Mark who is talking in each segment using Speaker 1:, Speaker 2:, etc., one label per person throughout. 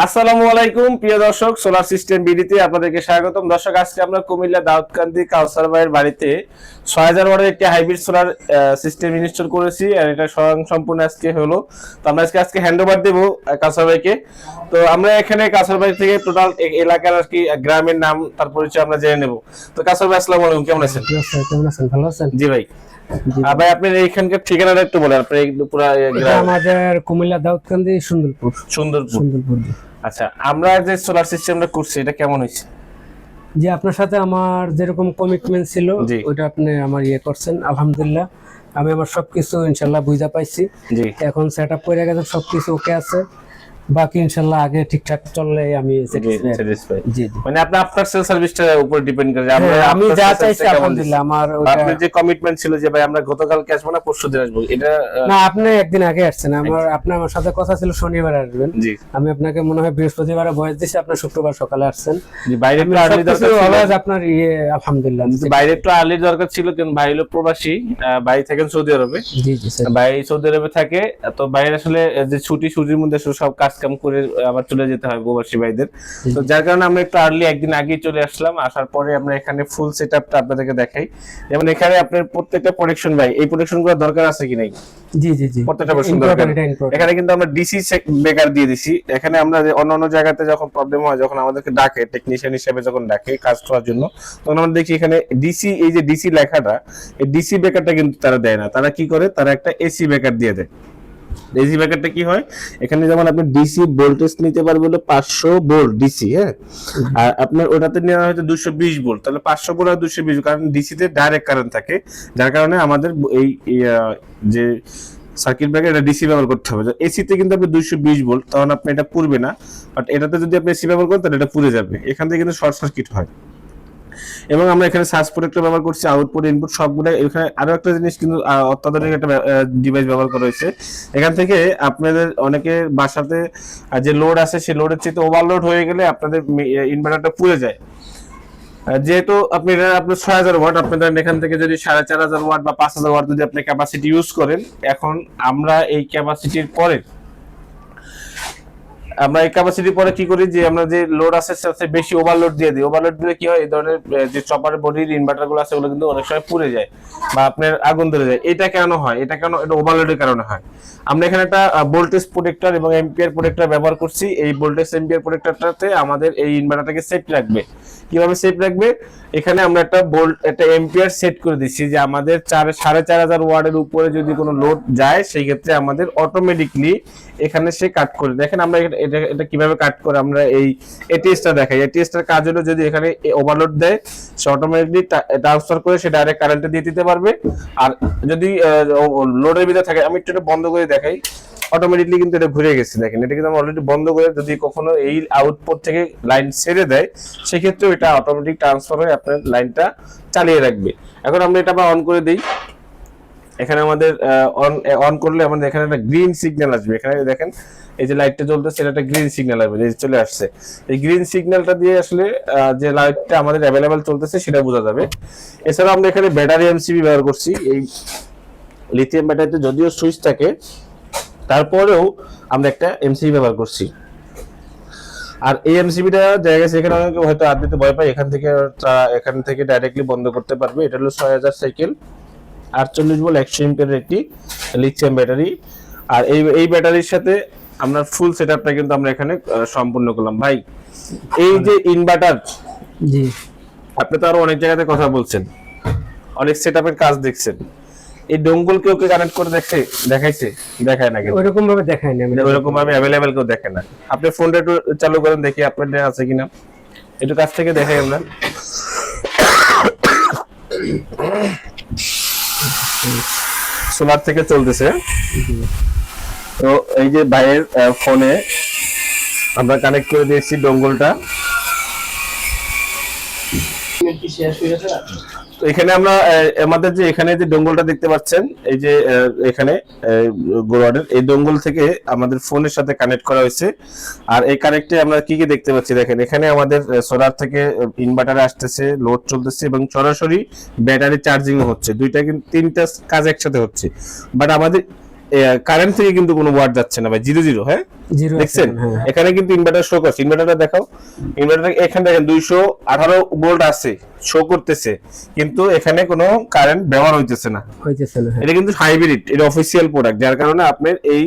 Speaker 1: আসসালামু আলাইকুম প্রিয় দর্শক সোলার সিস্টেম বিডিতে আপনাদেরকে স্বাগতম। দর্শক আজকে আমরা কুমিল্লা দাউদকান্দি কাউসার ভাইয়ের বাড়িতে ছয় হাজার ওয়াটের একটি হাইব্রিড সোলার সিস্টেম ইনস্টল করেছি আর এটা স্বয়ং সম্পূর্ণ আজকে হলো। তো আমরা আজকে আজকে হ্যান্ড ওভার দেবো কাউসার ভাইকে। তো আমরা এখানে কাউসার ভাই থেকে টোটাল এলাকার আর কি গ্রামের নাম তার পরিচয় আমরা জেনে নেব। তো কাউসার ভাই আসসালামু আলাইকুম কেমন আছেন?
Speaker 2: কেমন আছেন? ভালো আছেন?
Speaker 1: জি ভাই। আপনার এইখানকার ঠিকানাটা একটু বলেন। পুরা গ্রাম
Speaker 2: আমাদের কুমিল্লা দাউদকান্দি সুন্দরপুর।
Speaker 1: সুন্দরপুর।
Speaker 2: সুন্দরপুর
Speaker 1: আচ্ছা আমরা যে সোলার সিস্টেমটা করছি এটা কেমন হয়েছে?
Speaker 2: জি আপনার সাথে আমার যেরকম কমিটমেন্ট ছিল। ওইটা আপনি আমার ইয়ে করছেন আলহামদুলিল্লাহ। আমি আমার সবকিছু ইনশাল্লাহ বুঝা পাইছি। এখন সেট আপ করে গেছে সবকিছু ওকে আছে। বাকি ইনশাল্লাহ আগে ঠিকঠাক চললে আমি
Speaker 1: জি মানে আপনি আপনার সেল সার্ভিসটার উপর ডিপেন্ড করে আমরা
Speaker 2: হ্যাঁ, আমি যা চাইছি
Speaker 1: কেমন
Speaker 2: আলহামদুলিল্লাহ আমার
Speaker 1: আপনার যে কমিটমেন্ট ছিল যে ভাই আমরা গতকালকে আসব না পরশু দিন আসব এটা
Speaker 2: না আপনি একদিন আগে আসছেন। আমার আপনি আমার সাথে কথা ছিল শনিবার আসবেন।
Speaker 1: জি।
Speaker 2: আমি আপনাকে মনে হয় বৃহস্পতিবারে বয়স দিছি আপনি শুক্রবার সকালে আসছেন।
Speaker 1: জি বাইরে একটু আর্লি দরকার ছিল।
Speaker 2: আপনার ইয়ে আলহামদুলিল্লাহ।
Speaker 1: বাইরে একটু আর্লি দরকার ছিল কিন্তু ভাই হলো প্রবাসী ভাই থাকেন সৌদি আরবে।
Speaker 2: জি জি
Speaker 1: ভাই সৌদি আরবে থাকে তো বাইরে আসলে যে ছুটি ছুটির মধ্যে সব কাজ কাম করে আবার চলে যেতে হয় প্রবাসী ভাইদের। তো যার কারণে আমরা একটু আর্লি একদিন আগেই চলে আসলাম। আসার পরে আমরা এখানে ফুল সেট আপটা আপনাদেরকে দেখাই। যেমন এখানে আপনার প্রত্যেকটা প্রোটেকশন ভাই এই প্রোটেকশনগুলো দরকার আছে কি নাই?
Speaker 2: জি জি জি।
Speaker 1: প্রত্যেকটা প্রশ্ন দরকার। এখানে কিন্তু আমরা ডিসি বেকার দিয়ে দিছি। এখানে আমরা যে অন্য অন্য জায়গাতে যখন প্রবলেম হয় যখন আমাদেরকে ডাকে টেকনিশিয়ান হিসেবে যখন ডাকে কাজ করার জন্য তখন আমরা দেখি এখানে ডিসি এই যে ডিসি লেখাটা এই ডিসি বেকারটা কিন্তু তারা দেয় না। তারা কি করে? তারা একটা এসি বেকার দিয়ে দেয়। এসি বেকারটা কি হয়? এখানে যেমন আপনি ডিসি ভোল্টেজ নিতে পারবে হলো পাঁচশো ভোল্ট ডিসি হ্যাঁ? আর আপনার ওটাতে নেওয়া হয়তো দুশো বিশ ভোল্ট তাহলে পাঁচশো ভোল্ট আর দুশো বিশ কারণ ডিসিতে ডাইরেক্ট কারেন্ট থাকে। যার কারণে আমাদের এই এই, যে সার্কিট ব্রেকার এটা ডিসি ব্যবহার করতে হবে। এসিতে কিন্তু আপনি দুইশো বিশ ভোল্ট তখন আপনি এটা পুরবে না। বাট এটাতে যদি আপনি এসি ব্যবহার করেন তাহলে এটা পুড়ে যাবে। এখান থেকে কিন্তু শর্ট সার্কিট হয়। এবং আমরা এখানে সার্চ প্রোটেক্টর ব্যবহার করছি আউটপুট ইনপুট সবগুলো। এখানে আরও একটা জিনিস কিন্তু অত্যাধুনিক একটা ডিভাইস ব্যবহার করা হয়েছে। এখান থেকে আপনাদের অনেকে বাসাতে যে লোড আছে সেই লোডের চেয়ে ওভারলোড হয়ে গেলে আপনাদের ইনভার্টারটা পুড়ে যায়। যেহেতু আপনি আপনার ছয় হাজার ওয়াট ধরেন এখান থেকে যদি সাড়ে চার হাজার ওয়াট বা পাঁচ হাজার ওয়াট যদি আপনি ক্যাপাসিটি ইউজ করেন, এখন আমরা এই ক্যাপাসিটির পরে আমরা এই ক্যাপাসিটির পরে কি করি যে আমরা যে লোড আছে সাথে বেশি ওভারলোড দিয়ে দিই। ওভারলোড দিলে কি হয়, এই ধরনের যে চপার বডির ইনভার্টারগুলো আছে, ওগুলো কিন্তু অনেক সময় পুড়ে যায় বা আপনার আগুন ধরে যায়। এটা কেন হয়? এটা কেন, এটা ওভারলোডের কারণে হয়? আমরা এখানে একটা ভোল্টেজ প্রোটেক্টর এবং এম্পিয়ার প্রোটেক্টর ব্যবহার করছি। এই ভোল্টেজ এম্পিয়ার প্রোটেক্টরটাতে আমাদের এই ইনভার্টারটাকে সেফ রাখবে। কীভাবে সেফ রাখবে? এখানে আমরা একটা ভোল্ট একটা এম্পিয়ার সেট করে দিচ্ছি যে আমাদের চার, সাড়ে চার হাজার ওয়ার্ডের উপরে যদি কোনো লোড যায়, সেই ক্ষেত্রে আমাদের অটোমেটিকলি এখানে সে কাট করে। দেখেন আমরা এটা- এটা কীভাবে কাট করে আমরা এই এটিএসটা দেখাই? এটিএসটার কাজ হলো যদি এখানে ওভারলোড দেয় সে অটোমেটিকলি ট্রান্সফার করে সে ডাইরেক্ট কারেন্টে দিয়ে দিতে পারবে। আর যদি লোডের ভিতরে থাকে, আমি একটু বন্ধ করে দেখাই। অটোমেটিকলি কিন্তু এটা ঘুরে গেছে, দেখেন। এটা কিন্তু অলরেডি বন্ধ করে, যদি কখনো এই আউটপুট থেকে লাইন ছেড়ে দেয়, সেক্ষেত্রেও এটা অটোমেটিক ট্রান্সফার হয়ে আপনার লাইনটা চালিয়ে রাখবে। এখন আমরা এটা আবার অন করে দিই। এখানে আমাদের অন করলে আমাদের এখানে একটা গ্রিন সিগন্যাল আসবে। এখানে দেখেন, এই যে লাইটটা জ্বলতেছে, এটা একটা গ্রিন সিগন্যাল আসবে যে চলে আসছে। এই গ্রিন সিগন্যালটা দিয়ে আসলে যে লাইটটা আমাদের অ্যাভেলেবেল চলতেছে, সেটা বোঝা যাবে। এছাড়া আমরা এখানে ব্যাটারি এমসিবি ব্যবহার করছি। এই লিথিয়াম ব্যাটারিতে যদিও সুইচ থাকে, তারপরেও আমরা একটা এমসিবি ব্যবহার করছি। আর এই এমসিবিটা জায়গা এখানে অনেকে হয়তো আর দিতে ভয় পায়, এখান থেকে এখান থেকে ডাইরেক্টলি বন্ধ করতে পারবে। এটা হলো ছয় হাজার সাইকেল আটচল্লিশ বল একশো এমপিয়ারের একটি লিথিয়াম ব্যাটারি আর এই এই ব্যাটারির সাথে আমরা ফুল সেট আপটা কিন্তু আমরা এখানে সম্পূর্ণ করলাম। ভাই এই যে ইনভার্টার
Speaker 2: জি।
Speaker 1: আপনি তো আরও অনেক জায়গাতে কথা বলছেন। অনেক সেট কাজ দেখছেন। এই ডোঙ্গল কেউ কে কানেক্ট করে দেখে দেখাইছে? দেখায় না কিন্তু।
Speaker 2: ওইরকম ভাবে দেখায়নি আমি
Speaker 1: ওইরকম ভাবে অ্যাভেলেবেল কেউ দেখে না। আপনি ফোনটা একটু চালু করেন দেখি আপনার আছে কিনা। একটু কাছ থেকে দেখাই আমরা। সোলার থেকে চলতেছে। তো এই যে ভাইয়ের ফোনে আমরা কানেক্ট করে দিয়েছি ডঙ্গলটা। তো এখানে আমরা আমাদের যে এখানে যে ডঙ্গলটা দেখতে পাচ্ছেন, এই যে এখানে গোয়ার্ডের এই ডঙ্গল থেকে আমাদের ফোনের সাথে কানেক্ট করা হয়েছে। আর এই কানেক্টে আমরা কি কি দেখতে পাচ্ছি দেখেন, এখানে আমাদের সোলার থেকে ইনভার্টার আসতেছে, লোড চলতেছে এবং সরাসরি ব্যাটারি চার্জিং হচ্ছে। দুইটা কিন্তু, তিনটা কাজ একসাথে হচ্ছে। বাট আমাদের কারেন্ট থেকে কিন্তু কোনো ওয়াট যাচ্ছে না ভাই জিরো জিরো হ্যাঁ? দেখছেন?
Speaker 2: হ্যাঁ।
Speaker 1: এখানে কিন্তু ইনভার্টার শো করছে। ইনভার্টারটা দেখাও। ইনভার্টার এখানে দেখেন দুইশো আঠারো ভোল্ট আছে শো করতেছে। কিন্তু এখানে কোনো কারেন্ট ব্যবহার হইতেছে না।
Speaker 2: হইতেছে না হ্যাঁ।
Speaker 1: এটা কিন্তু হাইব্রিড এটা অফিসিয়াল প্রোডাক্ট যার কারণে আপনার এই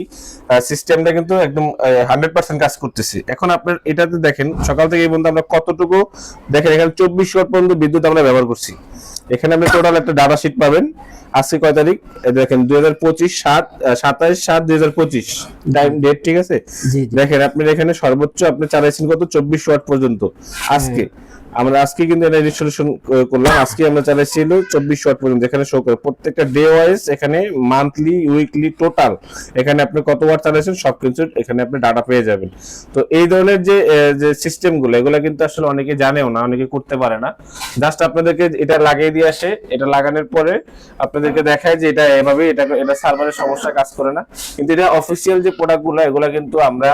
Speaker 1: সিস্টেমটা কিন্তু একদম হান্ড্রেড পার্সেন্ট কাজ করতেছে। এখন আপনার এটাতে দেখেন সকাল থেকে এই পর্যন্ত আমরা কতটুকু দেখেন এখানে চব্বিশ ওয়াট পর্যন্ত বিদ্যুৎ আমরা ব্যবহার করছি। এখানে আপনি টোটাল একটা ডাটা শিট পাবেন। আজকে কয় তারিখ? দেখেন দুই হাজার পঁচিশ সাত সাতাইশ সাত দুই হাজার পঁচিশ। ডেট ঠিক আছে? দেখেন আপনি এখানে সর্বোচ্চ আপনি চালাইছেন কত? চব্বিশ ওয়াট পর্যন্ত। আজকে আমরা আজকে কিন্তু এটা ইনস্টলেশন করলাম। আজকে আমরা চালাইছিল চব্বিশ ওয়াট পর্যন্ত এখানে শো করে। প্রত্যেকটা ডে ওয়াইজ এখানে মান্থলি উইকলি টোটাল এখানে আপনি কত ওয়াট চালাইছেন সবকিছু এখানে আপনি ডাটা পেয়ে যাবেন। তো এই ধরনের যে যে সিস্টেমগুলো এগুলো কিন্তু আসলে অনেকে জানেও না, অনেকে করতে পারে না। জাস্ট আপনাদেরকে এটা লাগিয়ে দিয়ে আসে। এটা লাগানোর পরে আপনাদেরকে দেখায় যে এটা এভাবে, এটা এটা সার্ভারের সমস্যা কাজ করে না। কিন্তু এটা অফিসিয়াল যে প্রোডাক্টগুলো এগুলো কিন্তু আমরা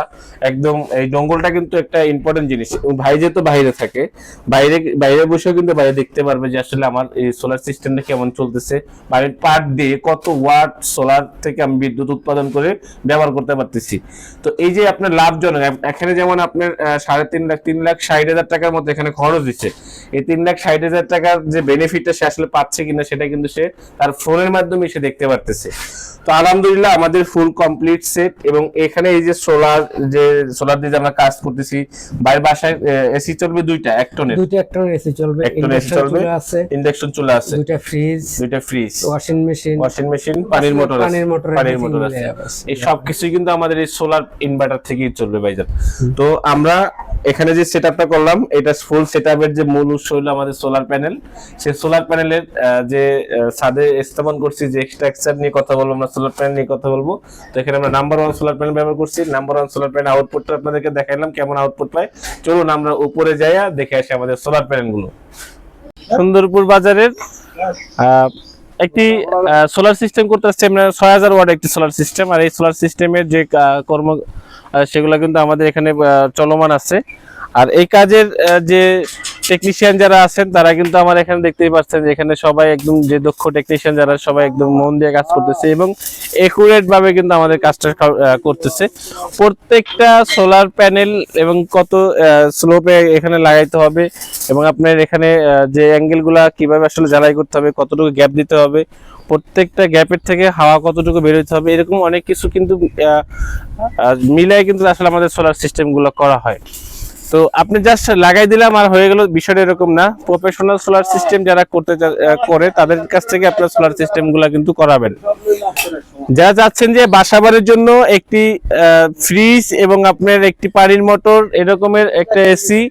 Speaker 1: একদম, এই জঙ্গলটা কিন্তু একটা ইম্পর্টেন্ট জিনিস। ভাই যেহেতু বাইরে থাকে বাইরে বাইরে বসেও কিন্তু বাইরে দেখতে পারবে যে আসলে আমার এই সোলার সিস্টেমটা কেমন চলতেছে। বাড়ির পার ডে কত ওয়াট সোলার থেকে আমি বিদ্যুৎ উৎপাদন করে ব্যবহার করতে পারতেছি। তো এই যে আপনার লাভজনক এখানে যেমন আপনার সাড়ে তিন লাখ তিন লাখ ষাট হাজার টাকার মতো এখানে খরচ দিচ্ছে এই তিন লাখ ষাট হাজার টাকার যে বেনিফিটটা সে আসলে পাচ্ছে কিনা সেটা কিন্তু সে তার ফোনের মাধ্যমে সে দেখতে পারতেছে। তো আলহামদুলিল্লাহ আমাদের ফুল কমপ্লিট সেট এবং এখানে এই যে সোলার যে সোলার দিয়ে আমরা কাজ করতেছি বাইরের বাসায় এসি চলবে দুইটা, এক টনের।
Speaker 2: দুইটা একটা এসি চলবে ইন্ডাকশন চলে আছে
Speaker 1: ইন্ডাকশন চলে আছে
Speaker 2: দুইটা ফ্রিজ
Speaker 1: দুইটা fridge
Speaker 2: washing machine
Speaker 1: washing machine পানির মোটর আছে
Speaker 2: পানির মোটর
Speaker 1: পানির মোটর আছে। এই সব কিছুই কিন্তু আমাদের এই সোলার ইনভার্টার থেকেই চলবে ভাইজান। তো আমরা এখানে যে সেটআপটা করলাম এটা ফুল সেটআপের যে মূল উৎস হলো আমাদের সোলার প্যানেল সেই সোলার প্যানেলের যে ছাদে স্থাপন করছি যে স্ট্রাকচার নিয়ে কথা বলব আমরা সোলার প্যানেল নিয়ে কথা বলব। তো এখানে আমরা নাম্বার ওয়ান সোলার প্যানেল ব্যবহার করছি। নাম্বার ওয়ান সোলার প্যানেল আউটপুটটা আপনাদেরকে দেখাইলাম কেমন আউটপুট পায়। চলুন আমরা উপরে যাইয়া দেখে আসি আমাদের সোলার প্যানেলগুলো সুন্দরপুর বাজারের একটি সোলার সিস্টেম করতে আসছে ছয় হাজার ওয়ার্ড একটি সোলার সিস্টেম আর এই সোলার সিস্টেমের যে কর্ম সেগুলো কিন্তু আমাদের এখানে চলমান আছে। আর এই কাজের যে টেকনিশিয়ান যারা আছেন, তারা কিন্তু আমার এখানে দেখতেই পাচ্ছেন যে এখানে সবাই একদম যে দক্ষ টেকনিশিয়ান যারা, সবাই একদম মন দিয়ে কাজ করতেছে এবং একুরেট ভাবে কিন্তু আমাদের কাজটা করতেছে। প্রত্যেকটা সোলার প্যানেল এবং কত স্লোপে এখানে লাগাইতে হবে এবং আপনার এখানে যে অ্যাঙ্গেলগুলা কীভাবে আসলে জ্বালাই করতে হবে, কতটুকু গ্যাপ দিতে হবে, প্রত্যেকটা গ্যাপের থেকে হাওয়া কতটুকু বেরোতে হবে, এরকম অনেক কিছু কিন্তু মিলাই কিন্তু আসলে আমাদের সোলার সিস্টেমগুলো করা হয়। তো আপনি জাস্ট লাগাই দিলাম আর হয়ে গেল বিষয়টা এরকম না। প্রফেশনাল সোলার সিস্টেম যারা করতে করে, তাদের কাছ থেকে আপনার সোলার সিস্টেমগুলো কিন্তু করাবেন। যারা চাচ্ছেন যে বাসাবাড়ির জন্য একটি ফ্রিজ এবং আপনার একটি পানির মোটর এরকমের একটা এসি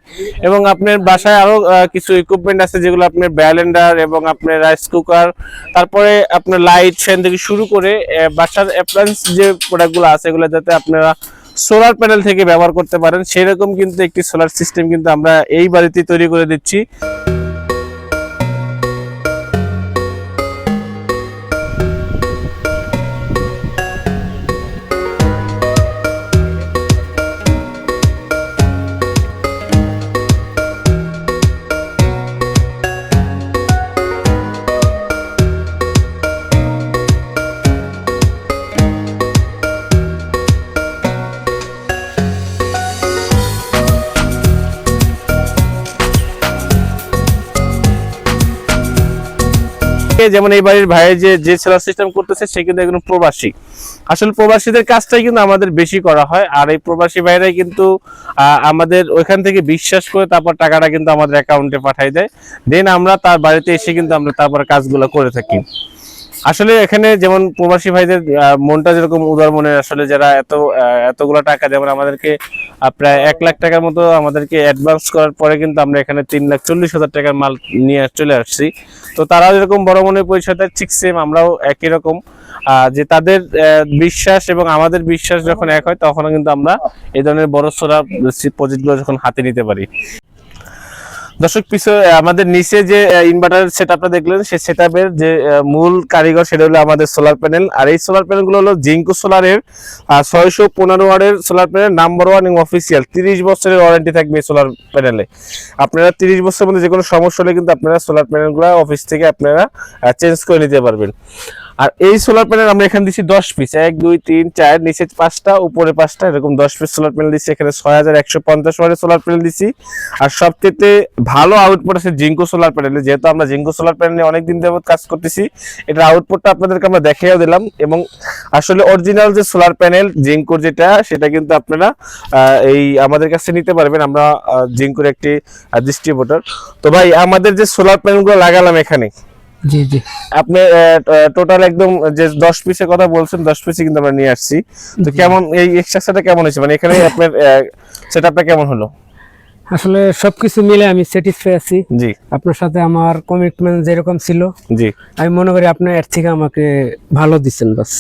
Speaker 1: এবং আপনার বাসায় আরও কিছু ইকুইপমেন্ট আছে যেগুলো আপনার ব্যালেন্ডার এবং আপনার রাইস কুকার তারপরে আপনার লাইট ফ্যান থেকে শুরু করে বাসার অ্যাপ্লায়েন্স যে প্রোডাক্টগুলো আছে এগুলো যাতে আপনারা সোলার প্যানেল থেকে ব্যবহার করতে পারেন। সেরকম কিন্তু একটি সোলার সিস্টেম কিন্তু আমরা এই বাড়িতে তৈরি করে দিচ্ছি। যেমন এই বাড়ির ভাইয়ের যে যে সেলার সিস্টেম করতেছে, সে কিন্তু একজন প্রবাসী। আসলে প্রবাসীদের কাজটাই কিন্তু আমাদের বেশি করা হয়, আর এই প্রবাসী ভাইরাই কিন্তু আমাদের ওইখান থেকে বিশ্বাস করে তারপর টাকাটা কিন্তু আমাদের অ্যাকাউন্টে পাঠাই দেয়। দেন আমরা তার বাড়িতে এসে কিন্তু আমরা তারপর কাজগুলো করে থাকি। আসলে এখানে যেমন প্রবাসী ভাইদের মনটা যেরকম উদার মনের, আসলে যারা এত এতগুলো টাকা যেমন আমাদেরকে প্রায় এক লাখ টাকার মতো আমাদেরকে অ্যাডভান্স করার পরে কিন্তু আমরা এখানে তিন লাখ চল্লিশ হাজার টাকার মাল নিয়ে চলে আসছি। তো তারাও যেরকম বড় মনে পরিচয় দেয়, ঠিক সেম আমরাও একই রকম। যে তাদের বিশ্বাস এবং আমাদের বিশ্বাস যখন এক হয় তখন কিন্তু আমরা এই ধরনের বড় সড়া প্রজেক্টগুলো যখন হাতে নিতে পারি। দর্শক, পিছনে আমাদের নিচে যে ইনভার্টার সেটআপটা দেখলেন সেই সেটআপের যে মূল কারিগর সেটা হলো আমাদের সোলার প্যানেল আর এই সোলার প্যানেলগুলো হলো জিঙ্কো সোলারের ছয়শো পনেরো ওয়ার্ডের সোলার প্যানেল নাম্বার ওয়ান এবং অফিসিয়াল তিরিশ বছরের ওয়ারেন্টি থাকবে এই সোলার প্যানেলে আপনারা তিরিশ বছরের মধ্যে যে কোনো সমস্যা হলে কিন্তু আপনারা সোলার প্যানেলগুলো অফিস থেকে আপনারা চেঞ্জ করে নিতে পারবেন। আর এই সোলার প্যানেল আমরা এখানে দিচ্ছি দশ পিস এক, দুই, তিন, চার, নিচে পাঁচটা, উপরে পাঁচটা, এরকম দশ পিস সোলার প্যানেল দিচ্ছি এখানে ছয় হাজার একশো পঞ্চাশ ওয়াটের সোলার প্যানেল দিচ্ছি আর সবচেয়ে ভালো আউটপুট আছে জিঙ্কো সোলার প্যানেলে যেহেতু আমরা জিঙ্কো সোলার প্যানেলে অনেকদিন যাবত কাজ করতেছি, এটার আউটপুটটা আপনাদেরকে আমরা দেখিয়েও দিলাম। এবং আসলে অরিজিনাল যে সোলার প্যানেল জিঙ্কোর যেটা, সেটা কিন্তু আপনারা এই আমাদের কাছে নিতে পারবেন। আমরা জিঙ্কোর একটি ডিস্ট্রিবিউটর তো ভাই, আমাদের যে সোলার প্যানেলগুলো লাগালাম এখানে
Speaker 2: জি জি।
Speaker 1: আপনি টোটাল একদম যে দশ পিসের কথা বলছেন দশ পিসে কিন্তু আমরা নিয়ে আসছি। তো কেমন এই এক্সট্রাকচারটা কেমন হয়েছে? মানে এখানে আপনার সেটআপটা কেমন হলো?
Speaker 2: আসলে সবকিছু মিলে আমি স্যাটিসফাই আছি।
Speaker 1: জি।
Speaker 2: আপনার সাথে আমার কমিটমেন্ট যেরকম ছিল
Speaker 1: জি।
Speaker 2: আমি মনে করি আপনি এর থেকে আমাকে ভালো দিচ্ছেন বাস।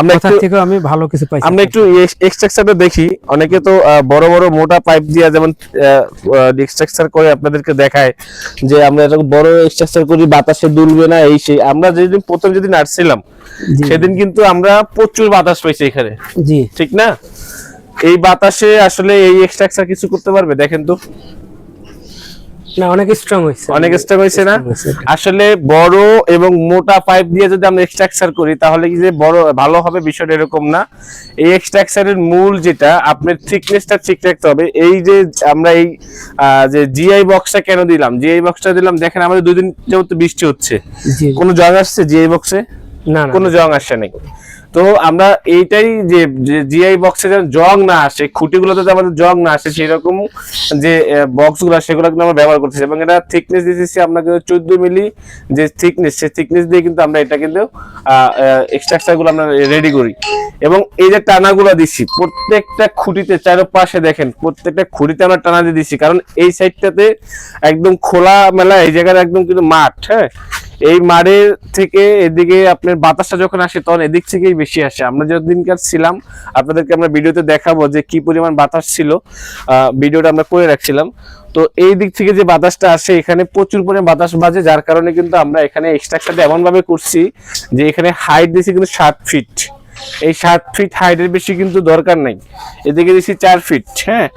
Speaker 1: আমরা একটু
Speaker 2: থেকেও আমি ভালো কিছু পাইছি।
Speaker 1: আমরা একটু এক্সট্রাকচারটা দেখি। অনেকে তো বড় বড় মোটা পাইপ দিয়ে যেমন এক্সট্রাকচার করে আপনাদেরকে দেখায় যে আমরা এরকম বড় এক্সট্রাকচার করি বাতাসে দুলবে না এই সেই। আমরা যেদিন প্রথম যেদিন আসছিলাম সেদিন কিন্তু আমরা প্রচুর বাতাস পাইছি এখানে।
Speaker 2: জি।
Speaker 1: ঠিক না? এই বাতাসে আসলে এই এক্সট্রাকচার কিছু করতে পারবে? দেখেন তো।
Speaker 2: না অনেক স্ট্রং হয়েছে।
Speaker 1: অনেক স্ট্রং হয়েছে না? আসলে বড় এবং মোটা পাইপ দিয়ে যদি আমরা এক্সট্রাকচার করি তাহলে কি যে বড় ভালো হবে বিষয়টা এরকম না। এই এক্সট্রাকচারের মূল যেটা আপনার থিকনেসটা ঠিক রাখতে হবে। এই যে আমরা এই যে জিআই বক্সটা কেন দিলাম? জিআই বক্সটা দিলাম দেখেন আমাদের দুই দিন যেহেতু বৃষ্টি হচ্ছে। কোনো জং আসছে জিআই বক্সে
Speaker 2: না।
Speaker 1: কোনো জং আসে নাই। তো আমরা এইটাই যে জিআই বক্সে যেন জং না আসে, খুঁটিগুলোতে যেন আমাদের জং না আসে সেই রকম যে বক্সগুলো সেগুলো কিন্তু আমরা ব্যবহার করতেছি। এবং এটা থিকনেস দিতেছি আমরা কিন্তু চোদ্দ মিলি যে থিকনেস সেই থিকনেস দিয়ে কিন্তু আমরা এটা কিন্তু এক্সট্রাকচারগুলো আমরা রেডি করি। এবং এই যে টানাগুলো দিচ্ছি, প্রত্যেকটা খুঁটিতে চারপাশে দেখেন, প্রত্যেকটা খুঁটিতে আমরা টানা দিয়ে দিচ্ছি। কারণ এই সাইডটাতে একদম খোলা মেলা এই জায়গার একদম কিন্তু মাঠ হ্যাঁ? এই মাঠের থেকে এদিকে আপনার বাতাসটা যখন আসে, তখন এদিক থেকেই বেশি আসে। আমরা যতদিনকার ছিলাম, আপনাদেরকে আমরা ভিডিওতে দেখাবো যে কি পরিমাণ বাতাস ছিল। ভিডিওটা আমরা করে রাখছিলাম। তো এই দিক থেকে যে বাতাসটা আসে, এখানে প্রচুর পরিমাণ বাতাস বাজে, যার কারণে কিন্তু আমরা এখানে এক্সট্রাকচারটা এমন ভাবে করছি যে এখানে হাইট দিয়েছি কিন্তু সাত ফিট এই সাত ফিট হাইটের বেশি কিন্তু দরকার নাই। এদিকে দিছি চার ফিট হ্যাঁ?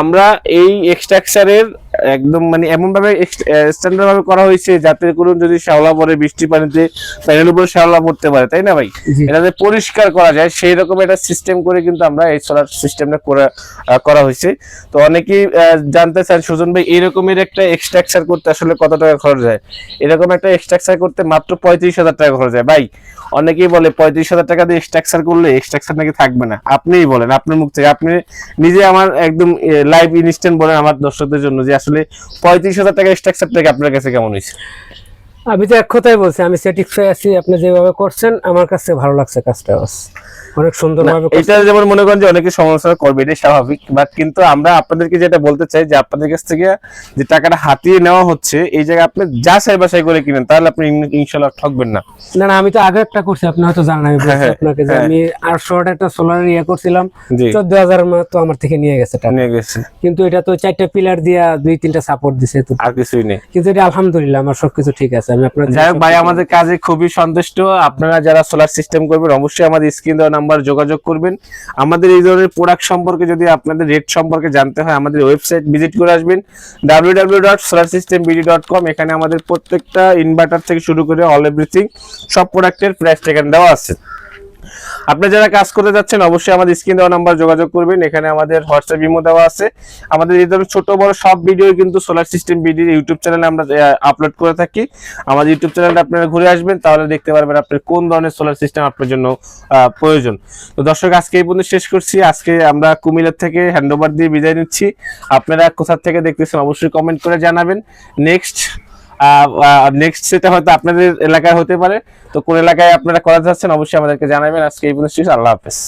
Speaker 1: আমরা এই এক্সট্রাকচারের একদম মানে এমন ভাবে স্ট্যান্ডার্ড ভাবে করা হয়েছে যাতে কোনো যদি শ্যাওলা পরে বৃষ্টি পানিতে প্যানেল উপরে শ্যাওলা পড়তে পারে তাই না ভাই?
Speaker 2: জি।
Speaker 1: এটাতে পরিষ্কার করা যায় সেই রকম একটা সিস্টেম করে কিন্তু আমরা এই সোলার সিস্টেমটা করা করা হয়েছে। তো অনেকেই জানতে চান সুজন ভাই এরকমের একটা এক্সট্রাকচার করতে আসলে কত টাকা খরচ হয়? এরকম একটা এক্সট্রাকচার করতে মাত্র পঁয়ত্রিশ হাজার টাকা খরচ হয়। ভাই অনেকেই বলে পঁয়ত্রিশ হাজার টাকা দিয়ে স্ট্রাকচার করলে স্ট্রাকচার নাকি থাকবে না। আপনিই বলেন, আপনার মুখ থেকে। আপনি নিজে আমার একদম লাইভ ইনস্ট্যান্ট বলেন আমার দর্শকদের জন্য যে আসলে পঁয়ত্রিশ হাজার টাকা স্ট্রাকচারটাকে আপনার কাছে কেমন হয়েছে?
Speaker 2: আমি তো এক কথাই বলছি আমি স্যাটিসফাই আছি আপনি যেভাবে করছেন আমার কাছে ভালো লাগছে কাজটা অনেক সুন্দরভাবে।
Speaker 1: এটা যেমন মনে করেন যে অনেকে সমালোচনা করবে এটাই স্বাভাবিক। বাট কিন্তু আমরা আপনাদেরকে যেটা বলতে চাই যে আপনাদের কাছ থেকে যে টাকাটা হাতিয়ে নেওয়া হচ্ছে এই জায়গায় আপনি যা চাই বাসাই করে কিনেন তাহলে আপনি ইন- ইনশাল্লাহ ঠকবেন না।
Speaker 2: না না আমি তো আগে একটা করছি আপনি হয়তো জানেন আমি
Speaker 1: হ্যাঁ,
Speaker 2: আপনাকে যে
Speaker 1: হ্যাঁ।
Speaker 2: আমি আটশো ওয়াট একটা সোলার ইয়ে করছিলাম
Speaker 1: জি।
Speaker 2: চোদ্দ হাজার তো আমার থেকে নিয়ে গেছে টাকা।
Speaker 1: নিয়ে গেছে।
Speaker 2: কিন্তু এটা তো চারটা পিলার দিয়া দুই তিনটা সাপোর্ট দিছে তো।
Speaker 1: আর কিছুই নেই।
Speaker 2: কিন্তু এটা আলহামদুলিল্লাহ আমার সবকিছু ঠিক আছে। আমি আপনার
Speaker 1: যাই হোক ভাই আমাদের কাজে খুবই সন্তুষ্ট। আপনারা যারা সোলার সিস্টেম করবেন অবশ্যই আমাদের স্ক্রিন দেওয়া নাম্বার যোগাযোগ করবেন। আমাদের এই ধরনের প্রোডাক্ট সম্পর্কে যদি আপনাদের রেট সম্পর্কে জানতে হয় আমাদের ওয়েবসাইট ভিজিট করে আসবেন। W W dot solar system BD dot com এখানে আমাদের প্রত্যেকটা ইনভার্টার থেকে শুরু করে অল এভরিথিং সব প্রোডাক্টের প্রাইস এখানে দেওয়া আছে। আপনি যারা কাজ করতে যাচ্ছেন, অবশ্যই আমাদের স্ক্রিন দেওয়া নাম্বার যোগাযোগ করবেন। এখানে আমাদের হোয়াটসঅ্যাপ ইমো দেওয়া আছে। আমাদের এই ধরনের ছোট, বড় সব ভিডিও কিন্তু সোলার সিস্টেম ভিডিও ইউটিউব চ্যানেলে আমরা আপলোড করে থাকি। আমাদের ইউটিউব চ্যানেলটা আপনারা ঘুরে আসবেন, তাহলে দেখতে পারবেন আপনার কোন ধরনের সোলার সিস্টেম আপনার জন্য প্রয়োজন। তো দর্শক, আজকে এই পর্যন্ত শেষ করছি। আজকে আমরা কুমিল্লার থেকে হ্যান্ডওভার দিয়ে বিদায় নিচ্ছি। আপনারা কোথা থেকে দেখতেছেন, অবশ্যই কমেন্ট করে জানাবেন। নেক্সট নেক্সট সেটা হয়তো আপনাদের এলাকায় হতে পারে। তো কোন এলাকায় আপনারা করা যাচ্ছেন অবশ্যই আমাদেরকে জানাবেন। আজকে এই পর্যন্ত আল্লাহ হাফেজ।